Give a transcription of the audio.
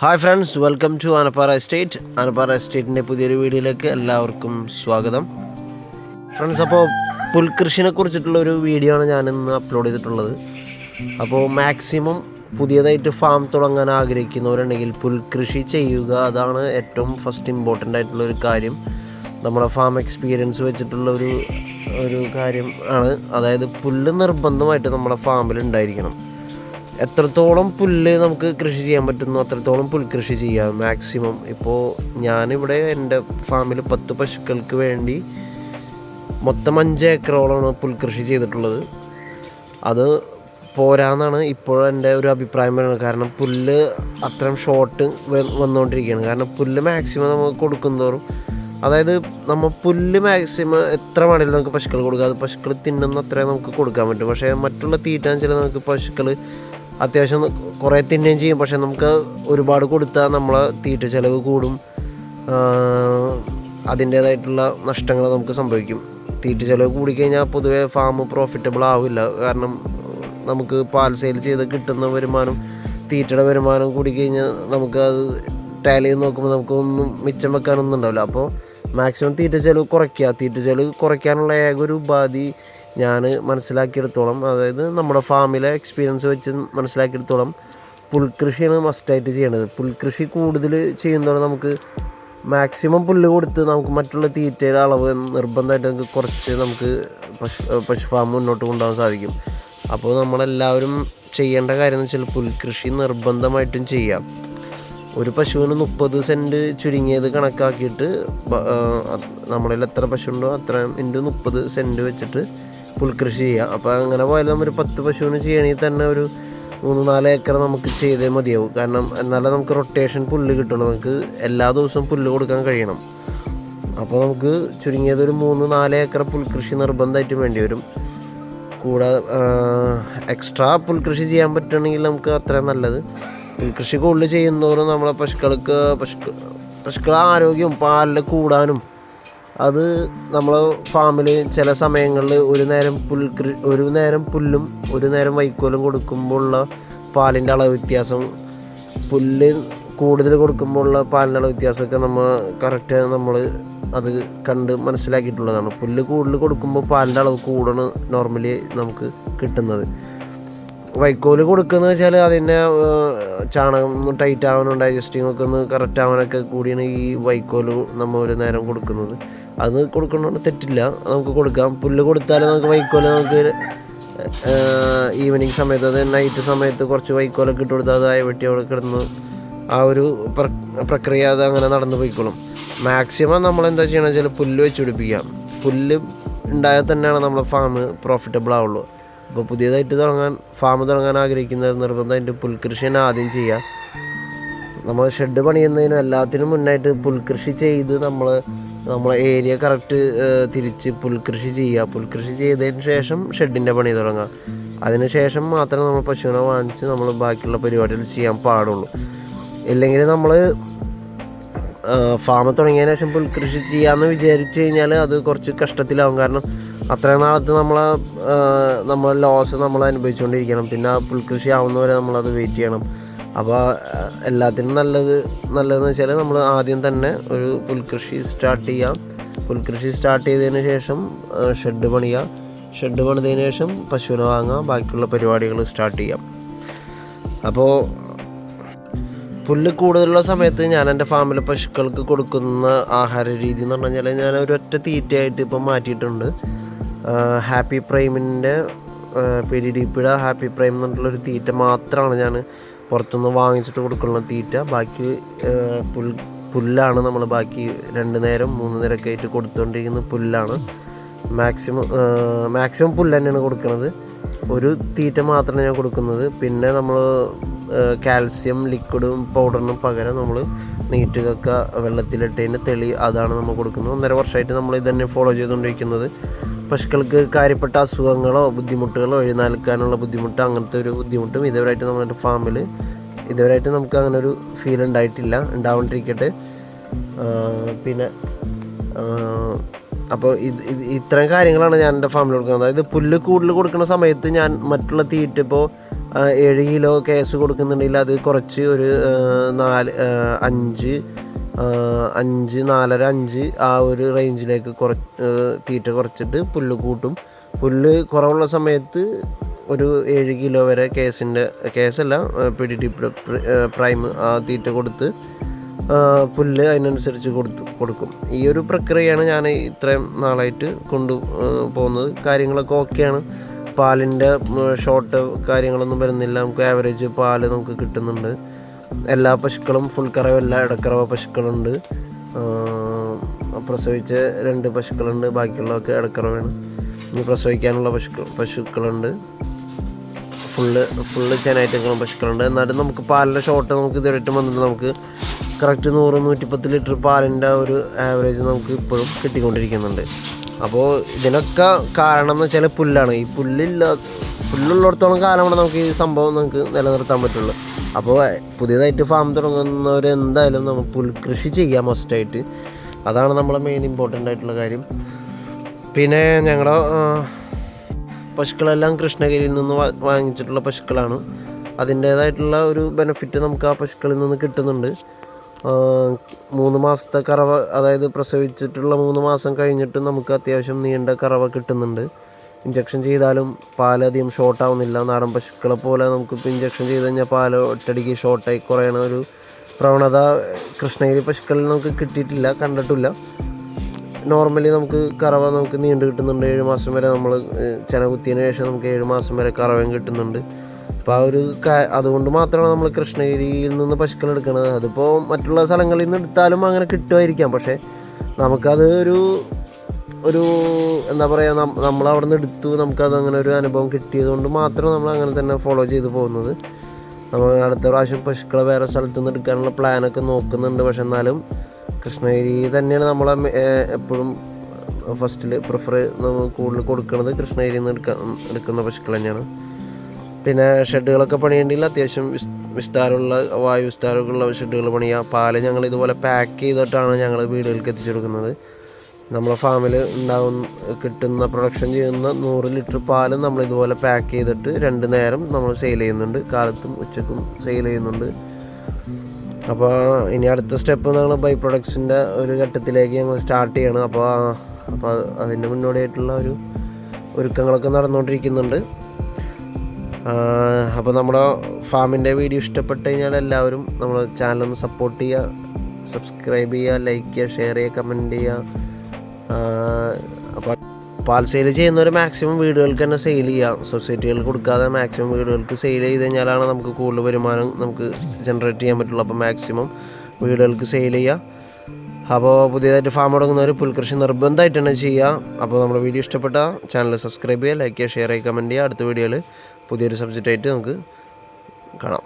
Hi friends welcome to Anappara estate Anappara എസ്റ്റേറ്റിന്റെ പുതിയൊരു വീഡിയോയിലേക്ക് എല്ലാവർക്കും സ്വാഗതം. ഫ്രണ്ട്സ് അപ്പോൾ പുൽകൃഷിനെ കുറിച്ചിട്ടുള്ള ഒരു വീഡിയോ ആണ് ഞാനിന്ന് അപ്ലോഡ് ചെയ്തിട്ടുള്ളത്. അപ്പോൾ മാക്സിമം പുതിയതായിട്ട് ഫാം തുടങ്ങാൻ ആഗ്രഹിക്കുന്നവരുണ്ടെങ്കിൽ പുൽകൃഷി ചെയ്യുക അതാണ് ഏറ്റവും ഫസ്റ്റ് ഇമ്പോർട്ടന്റ് ആയിട്ടുള്ള ഒരു കാര്യം. നമ്മുടെ ഫാം എക്സ്പീരിയൻസ് വെച്ചിട്ടുള്ള ഒരു ഒരു കാര്യം ആണ്. അതായത് പുല്ല് നിർബന്ധമായിട്ട് നമ്മുടെ ഫാമിൽ ഉണ്ടായിരിക്കണം. എത്രത്തോളം പുല്ല് നമുക്ക് കൃഷി ചെയ്യാൻ പറ്റുന്നു അത്രത്തോളം പുൽകൃഷി ചെയ്യാം. മാക്സിമം ഇപ്പോൾ ഞാനിവിടെ എന്റെ ഫാമിൽ പത്ത് പശുക്കൾക്ക് വേണ്ടി മൊത്തം അഞ്ച് ഏക്കറോളമാണ് പുൽകൃഷി ചെയ്തിട്ടുള്ളത്. അത് പോരാന്നാണ് ഇപ്പോൾ എന്റെ ഒരു അഭിപ്രായം പറയുന്നത്. കാരണം പുല്ല് അത്രയും ഷോർട്ട് വന്നുകൊണ്ടിരിക്കുകയാണ്. കാരണം പുല്ല് മാക്സിമം നമുക്ക് കൊടുക്കുന്തോറും അതായത് നമ്മൾ പുല്ല് മാക്സിമം എത്ര വേണമെങ്കിലും നമുക്ക് പശുക്കൾ കൊടുക്കാം. അത് പശുക്കൾ തിന്നുന്ന അത്രയും നമുക്ക് കൊടുക്കാൻ പറ്റും. പക്ഷേ മറ്റുള്ള തീറ്റാന്ന് വെച്ചാൽ നമുക്ക് പശുക്കൾ അത്യാവശ്യം കുറേ തിന്നുകയും ചെയ്യും. പക്ഷെ നമുക്ക് ഒരുപാട് കൊടുത്താൽ നമ്മളെ തീറ്റ ചിലവ് കൂടും. അതിന്റേതായിട്ടുള്ള നഷ്ടങ്ങൾ നമുക്ക് സംഭവിക്കും. തീറ്റ ചിലവ് കൂടിക്കഴിഞ്ഞാൽ പൊതുവേ ഫാം പ്രോഫിറ്റബിൾ ആവില്ല. കാരണം നമുക്ക് പാൽ സെയിൽ ചെയ്ത് കിട്ടുന്ന വരുമാനം തീറ്റയുടെ വരുമാനം കൂടിക്കഴിഞ്ഞാൽ നമുക്ക് അത് ടാലി നോക്കുമ്പോൾ നമുക്കൊന്നും മിച്ചം വെക്കാനൊന്നും ഉണ്ടാവില്ല. അപ്പോൾ മാക്സിമം തീറ്റ ചെലവ് കുറയ്ക്കുക. തീറ്റ ചെലവ് കുറയ്ക്കാനുള്ള ഏക ഒരു ഉപാധി ഞാൻ മനസ്സിലാക്കിയെടുത്തോളം അതായത് നമ്മുടെ ഫാമിലെ എക്സ്പീരിയൻസ് വെച്ച് മനസ്സിലാക്കിയെടുത്തോളം പുൽകൃഷിയാണ് മസ്റ്റായിട്ട് ചെയ്യേണ്ടത് പുൽകൃഷി കൂടുതൽ ചെയ്യുന്നതോടെ നമുക്ക് മാക്സിമം പുല്ല് കൊടുത്ത് നമുക്ക് മറ്റുള്ള തീറ്റയുടെ അളവ് നിർബന്ധമായിട്ട് നമുക്ക് കുറച്ച് നമുക്ക് പശു പശു ഫാം മുന്നോട്ട് കൊണ്ടുപോകാൻ സാധിക്കും. അപ്പോൾ നമ്മളെല്ലാവരും ചെയ്യേണ്ട കാര്യം എന്ന് വെച്ചാൽ പുൽകൃഷി നിർബന്ധമായിട്ടും ചെയ്യാം. ഒരു പശുവിന് മുപ്പത് സെന്റ് ചുരുങ്ങിയത് കണക്കാക്കിയിട്ട് നമ്മളിൽ എത്ര പശു ഉണ്ടോ അത്രയും ഇന്റു മുപ്പത് സെന്റ് വെച്ചിട്ട് പുൽകൃഷി ചെയ്യാം. അപ്പോൾ അങ്ങനെ പോയാൽ നമ്മൾ പത്ത് പശുവിന് ചെയ്യണമെങ്കിൽ തന്നെ ഒരു മൂന്ന് നാല് ഏക്കർ നമുക്ക് ചെയ്തേ മതിയാവും. കാരണം എന്നാലേ നമുക്ക് റൊട്ടേഷൻ പുല്ല് കിട്ടുള്ളൂ. നമുക്ക് എല്ലാ ദിവസവും പുല്ല് കൊടുക്കാൻ കഴിയണം. അപ്പോൾ നമുക്ക് ചുരുങ്ങിയത് ഒരു മൂന്ന് നാല് ഏക്കർ പുൽകൃഷി നിർബന്ധമായിട്ടും വേണ്ടി വരും. കൂടാതെ എക്സ്ട്രാ പുൽകൃഷി ചെയ്യാൻ പറ്റുകയാണെങ്കിൽ നമുക്ക് അത്രയും നല്ലത്. പുൽകൃഷി കൂടുതൽ ചെയ്യുന്നതോറും നമ്മളെ പശുക്കൾക്ക് പശുക്കൾ പശുക്കളെ ആരോഗ്യവും പാലിൽ കൂടാനും അത് നമ്മൾ ഫാമിൽ ചില സമയങ്ങളിൽ ഒരു നേരം പുൽ ഒരു നേരം പുല്ലും ഒരു നേരം വൈക്കോലും കൊടുക്കുമ്പോഴുള്ള പാലിന്റെ അളവ് വ്യത്യാസം. പുല്ല് കൂടുതൽ കൊടുക്കുമ്പോഴുള്ള പാലിന്റെ അളവ് വ്യത്യാസമൊക്കെ നമ്മൾ കറക്റ്റ് നമ്മൾ അത് കണ്ട് മനസ്സിലാക്കിയിട്ടുള്ളതാണ്. പുല്ല് കൂടുതൽ കൊടുക്കുമ്പോൾ പാലിന്റെ അളവ് കൂടണം നോർമലി നമുക്ക് കിട്ടുന്നത്. വൈക്കോൽ കൊടുക്കുന്നത് വെച്ചാൽ അതിന്റെ ചാണകം ടൈറ്റ് ആവാനും ഡൈജസ്റ്റിംഗ് ഒക്കെ ഒന്ന് കറക്റ്റ് ആവാനൊക്കെ കൂടിയാണ് ഈ വൈക്കോൽ നമ്മൾ ഒരു നേരം കൊടുക്കുന്നത്. അത് കൊടുക്കണമെന്ന് തെറ്റില്ല. നമുക്ക് കൊടുക്കാം. പുല്ല് കൊടുത്താൽ നമുക്ക് വൈക്കോൽ നമുക്ക് ഈവനിങ് സമയത്ത് അത് നൈറ്റ് സമയത്ത് കുറച്ച് വൈക്കോലൊക്കെ ഇട്ട് കൊടുത്താൽ അത് വെട്ടി അവിടെ കിടന്ന് ആ ഒരു പ്രക്രിയ അത് അങ്ങനെ നടന്നു പോയിക്കോളും. മാക്സിമം നമ്മൾ എന്താ ചെയ്യണമെന്ന് വെച്ചാൽ പുല്ല് വെച്ച് പിടിപ്പിക്കാം. പുല്ല് ഉണ്ടായാൽ തന്നെയാണ് നമ്മളെ ഫാം പ്രോഫിറ്റബിൾ ആവുള്ളൂ. അപ്പോൾ പുതിയതായിട്ട് തുടങ്ങാൻ ഫാം തുടങ്ങാൻ ആഗ്രഹിക്കുന്നവർ നിർബന്ധമായിട്ട് പുൽകൃഷി തന്നെ ആദ്യം ചെയ്യുക. നമ്മൾ ഷെഡ് പണിയുന്നതിനും എല്ലാത്തിനും മുന്നായിട്ട് പുൽകൃഷി ചെയ്ത് നമ്മൾ നമ്മളെ ഏരിയ കറക്റ്റ് തിരിച്ച് പുൽകൃഷി ചെയ്യുക. പുൽകൃഷി ചെയ്തതിന് ശേഷം ഷെഡിന്റെ പണി തുടങ്ങുക അതിന് ശേഷം മാത്രമേ നമ്മൾ പശുവിനെ വാങ്ങിച്ച് നമ്മൾ ബാക്കിയുള്ള പരിപാടികൾ ചെയ്യാൻ പാടുള്ളൂ. ഇല്ലെങ്കിൽ നമ്മൾ ഫാം തുടങ്ങിയതിന് ശേഷം പുൽകൃഷി ചെയ്യാമെന്ന് വിചാരിച്ചു കഴിഞ്ഞാൽ അത് കുറച്ച് കഷ്ടത്തിലാവും. കാരണം അത്രയും നാളത്ത് നമ്മൾ നമ്മൾ ലോസ് നമ്മൾ അനുഭവിച്ചുകൊണ്ടിരിക്കണം പിന്നെ ആ പുൽകൃഷി ആവുന്നവരെ നമ്മളത് വെയിറ്റ് ചെയ്യണം. അപ്പോൾ എല്ലാത്തിനും നല്ലത് നല്ലതെന്ന് വെച്ചാൽ നമ്മൾ ആദ്യം തന്നെ ഒരു പുൽകൃഷി സ്റ്റാർട്ട് ചെയ്യാം. പുൽകൃഷി സ്റ്റാർട്ട് ചെയ്തതിന് ശേഷം ഷെഡ് പണിയുക ഷെഡ് പണിതതിന് ശേഷം പശുവിനെ വാങ്ങാം. ബാക്കിയുള്ള പരിപാടികൾ സ്റ്റാർട്ട് ചെയ്യാം. അപ്പോൾ പുല്ല് കൂടുതലുള്ള സമയത്ത് ഞാൻ എന്റെ ഫാമിലെ പശുക്കൾക്ക് കൊടുക്കുന്ന ആഹാര രീതി എന്ന് പറഞ്ഞു കഴിഞ്ഞാൽ ഞാൻ ഒറ്റ തീറ്റയായിട്ട് ഇപ്പം മാറ്റിയിട്ടുണ്ട്. ഹാപ്പി പ്രൈമിന്റെ പെരി ഡിപ്പിയുടെ ഹാപ്പി പ്രൈം എന്ന് പറഞ്ഞിട്ടുള്ളൊരു തീറ്റ മാത്രമാണ് ഞാൻ പുറത്തുനിന്ന് വാങ്ങിച്ചിട്ട് കൊടുക്കുന്ന തീറ്റ. ബാക്കി പുൽ പുല്ലാണ് നമ്മൾ ബാക്കി രണ്ട് നേരം മൂന്ന് നേരമൊക്കെ ആയിട്ട് കൊടുത്തുകൊണ്ടിരിക്കുന്ന പുല്ലാണ്. മാക്സിമം മാക്സിമം പുല്ല് തന്നെയാണ് കൊടുക്കുന്നത് ഒരു തീറ്റ മാത്രമേ ഞാൻ കൊടുക്കുന്നത്. പിന്നെ നമ്മൾ കാൽസ്യം ലിക്വിഡും പൗഡറിനും പകരം നമ്മൾ നീറ്റുകക്ക വെള്ളത്തിലിട്ടതിന്റെ തെളി അതാണ് നമ്മൾ കൊടുക്കുന്നത്. ഒന്നര വർഷമായിട്ട് നമ്മൾ ഇതന്നെ ഫോളോ ചെയ്തുകൊണ്ടിരിക്കുന്നത്. പശുക്കൾക്ക് കാര്യപ്പെട്ട അസുഖങ്ങളോ ബുദ്ധിമുട്ടുകളോ എഴുന്നേൽക്കാനുള്ള ബുദ്ധിമുട്ടോ അങ്ങനത്തെ ഒരു ബുദ്ധിമുട്ടും ഇതുവരെയായിട്ട് നമ്മുടെ ഫാമിൽ ഇതുവരെയായിട്ട് നമുക്ക് അങ്ങനെ ഒരു ഫീൽ ഉണ്ടായിട്ടില്ല. ഉണ്ടാവാണ്ടിരിക്കട്ടെ. പിന്നെ അപ്പോൾ ഇത് ഇത് ഇത്രയും കാര്യങ്ങളാണ് ഞാൻ എന്റെ ഫാമിൽ കൊടുക്കുന്നത്. അതായത് പുല്ല് കൂടുതൽ കൊടുക്കുന്ന സമയത്ത് ഞാൻ മറ്റുള്ള തീറ്റ ഇപ്പോൾ ഏഴ് കിലോ കേസ് കൊടുക്കുന്നുണ്ടെങ്കിൽ അത് കുറച്ച് ഒരു നാല് അഞ്ച് അഞ്ച് നാലര അഞ്ച് ആ ഒരു റേഞ്ചിലേക്ക് കുറ തീറ്റ കുറച്ചിട്ട് പുല്ല് കൂട്ടും. പുല്ല് കുറവുള്ള സമയത്ത് ഒരു ഏഴ് കിലോ വരെ കേസിന്റെ കേസല്ല പി ഡി ടി പ്രൈം ആ തീറ്റ കൊടുത്ത് പുല്ല് അതിനനുസരിച്ച് കൊടുത്ത് കൊടുക്കും. ഈ ഒരു പ്രക്രിയയാണ് ഞാൻ ഇത്രയും നാളായിട്ട് കൊണ്ടു പോകുന്നത്. കാര്യങ്ങളൊക്കെ ഓക്കെയാണ്. പാലിന്റെ ഷോർട്ട് കാര്യങ്ങളൊന്നും വരുന്നില്ല. നമുക്ക് ആവറേജ് പാൽ നമുക്ക് കിട്ടുന്നുണ്ട്. എല്ലാ പശുക്കളും ഫുൾ കറവ് എല്ലാ ഇടക്കറവ പശുക്കളുണ്ട്. പ്രസവിച്ച രണ്ട് പശുക്കളുണ്ട് ബാക്കിയുള്ളതൊക്കെ ഇടക്കറവാണ്. ഇനി പ്രസവിക്കാനുള്ള പശുക്കൾ പശുക്കളുണ്ട്. Full full ചെനായിട്ടങ്ങളും പശുക്കളുണ്ട്. എന്നാലും നമുക്ക് പാലിന്റെ ഷോർട്ട് നമുക്ക് ഇതുവരെയായിട്ട് വന്നിട്ട് നമുക്ക് കറക്റ്റ് നൂറ് നൂറ്റിപ്പത്ത് ലിറ്റർ പാലിന്റെ ഒരു ആവറേജ് നമുക്ക് ഇപ്പോഴും കിട്ടിക്കൊണ്ടിരിക്കുന്നുണ്ട്. അപ്പോൾ ഇതിനൊക്കെ കാരണം എന്ന് വെച്ചാൽ പുല്ലാണ്. ഈ പുല്ലില്ല പുല്ലുള്ളിടത്തോളം കാലം കൂടെ നമുക്ക് ഈ സംഭവം നമുക്ക് നിലനിർത്താൻ പറ്റുള്ളൂ. അപ്പോൾ പുതിയതായിട്ട് ഫാം തുടങ്ങുന്നവർ എന്തായാലും നമ്മൾ പുൽകൃഷി ചെയ്യാം മസ്റ്റായിട്ട് അതാണ് നമ്മളെ മെയിൻ ഇമ്പോർട്ടന്റ് ആയിട്ടുള്ള കാര്യം. പിന്നെ ഞങ്ങളുടെ പശുക്കളെല്ലാം കൃഷ്ണഗിരിയിൽ നിന്ന് വാങ്ങിച്ചിട്ടുള്ള പശുക്കളാണ്. അതിന്റേതായിട്ടുള്ള ഒരു ബെനിഫിറ്റ് നമുക്ക് ആ പശുക്കളിൽ നിന്ന് കിട്ടുന്നുണ്ട്. മൂന്ന് മാസത്തെ കറവ അതായത് പ്രസവിച്ചിട്ടുള്ള മൂന്ന് മാസം കഴിഞ്ഞിട്ട് നമുക്ക് അത്യാവശ്യം നീണ്ട കറവ കിട്ടുന്നുണ്ട്. ഇഞ്ചക്ഷൻ ചെയ്താലും പാലധികം ഷോർട്ടാവുന്നില്ല നാടൻ പശുക്കളെ പോലെ നമുക്കിപ്പോൾ ഇഞ്ചക്ഷൻ ചെയ്ത് കഴിഞ്ഞാൽ പാൽ ഒറ്റടിക്ക് ഷോർട്ടായി കുറയണ. ഒരു പ്രവണത കൃഷ്ണഗിരി പശുക്കളിൽ നമുക്ക് കിട്ടിയിട്ടില്ല കണ്ടിട്ടില്ല. നോർമലി നമുക്ക് കറവ നമുക്ക് നീണ്ടു കിട്ടുന്നുണ്ട്. ഏഴ് മാസം വരെ നമ്മൾ ചെന കുത്തിയതിന് ശേഷം നമുക്ക് ഏഴ് മാസം വരെ കറവയും കിട്ടുന്നുണ്ട്. അപ്പോൾ ആ ഒരു അതുകൊണ്ട് മാത്രമാണ് നമ്മൾ കൃഷ്ണഗിരിയിൽ നിന്ന് പശുക്കൾ എടുക്കുന്നത് അതിപ്പോൾ മറ്റുള്ള സ്ഥലങ്ങളിൽ നിന്ന് എടുത്താലും അങ്ങനെ കിട്ടുമായിരിക്കാം. പക്ഷേ നമുക്കത് ഒരു ഒരു എന്താ പറയുക നമ്മൾ അവിടെ നിന്ന് എടുത്തു നമുക്കത് അങ്ങനെ ഒരു അനുഭവം കിട്ടിയത് കൊണ്ട് മാത്രം നമ്മൾ അങ്ങനെ തന്നെ ഫോളോ ചെയ്ത് പോകുന്നത്. നമ്മൾ അടുത്ത പ്രാവശ്യം പശുക്കളെ വേറെ സ്ഥലത്ത് നിന്ന് എടുക്കാനുള്ള പ്ലാനൊക്കെ നോക്കുന്നുണ്ട്. പക്ഷെ എന്നാലും കൃഷ്ണഗിരി തന്നെയാണ് നമ്മളെ എപ്പോഴും ഫസ്റ്റിൽ പ്രിഫർ കൂടുതൽ കൊടുക്കുന്നത് കൃഷ്ണഗിരിയിൽ നിന്ന് എടുക്കാൻ എടുക്കുന്ന പശുക്കൾ തന്നെയാണ്. പിന്നെ ഷെഡുകളൊക്കെ പണിയേണ്ടിയിൽ അത്യാവശ്യം വിസ് വിസ്താരമുള്ള വായു വിസ്താരമുള്ള ഷെഡുകൾ പണിയുക. പാൽ ഞങ്ങൾ ഇതുപോലെ പാക്ക് ചെയ്തിട്ടാണ് ഞങ്ങൾ വീടുകൾക്ക് എത്തിച്ചു കൊടുക്കുന്നത്. നമ്മളെ ഫാമിൽ ഉണ്ടാവും കിട്ടുന്ന പ്രൊഡക്ഷൻ ചെയ്യുന്ന നൂറ് ലിറ്റർ പാലും നമ്മൾ ഇതുപോലെ പാക്ക് ചെയ്തിട്ട് രണ്ട് നേരം നമ്മൾ സെയിൽ ചെയ്യുന്നുണ്ട്. കാലത്തും ഉച്ചക്കും സെയിൽ ചെയ്യുന്നുണ്ട്. അപ്പോൾ ഇനി അടുത്ത സ്റ്റെപ്പ് ഞങ്ങൾ ബൈ പ്രൊഡക്ട്സിന്റെ ഒരു ഘട്ടത്തിലേക്ക് ഞങ്ങൾ സ്റ്റാർട്ട് ചെയ്യണം. അപ്പോൾ അപ്പോൾ അതിന്റെ മുന്നോടിയായിട്ടുള്ള ഒരു ഒരുക്കങ്ങളൊക്കെ നടന്നുകൊണ്ടിരിക്കുന്നുണ്ട്. അപ്പോൾ നമ്മുടെ ഫാമിന്റെ വീഡിയോ ഇഷ്ടപ്പെട്ട് കഴിഞ്ഞാൽ എല്ലാവരും നമ്മുടെ ചാനലൊന്ന് സപ്പോർട്ട് ചെയ്യുക സബ്സ്ക്രൈബ് ചെയ്യുക ലൈക്ക് ചെയ്യുക ഷെയർ ചെയ്യുക കമന്റ് ചെയ്യുക. അപ്പോൾ പാൽ സെയിൽ ചെയ്യുന്നവർ മാക്സിമം വീടുകൾക്ക് തന്നെ സെയിൽ ചെയ്യാം. സൊസൈറ്റികൾ കൊടുക്കാതെ മാക്സിമം വീടുകൾക്ക് സെയിൽ ചെയ്ത് കഴിഞ്ഞാലാണ് നമുക്ക് കൂടുതൽ വരുമാനം നമുക്ക് ജനറേറ്റ് ചെയ്യാൻ പറ്റുള്ളൂ. അപ്പോൾ മാക്സിമം വീടുകൾക്ക് സെയിൽ ചെയ്യാം. അപ്പോൾ പുതിയതായിട്ട് ഫാം തുടങ്ങുന്നവർ പുൽകൃഷി നിർബന്ധമായിട്ട് തന്നെ ചെയ്യുക അപ്പോൾ നമ്മുടെ വീഡിയോ ഇഷ്ടപ്പെട്ട ചാനൽ സബ്സ്ക്രൈബ് ചെയ്യുക ലൈക്ക് ചെയ്യുക ഷെയർ ചെയ്യുക കമന്റ് ചെയ്യുക. അടുത്ത വീഡിയോയിൽ പുതിയൊരു സബ്ജക്റ്റായിട്ട് നമുക്ക് കാണാം.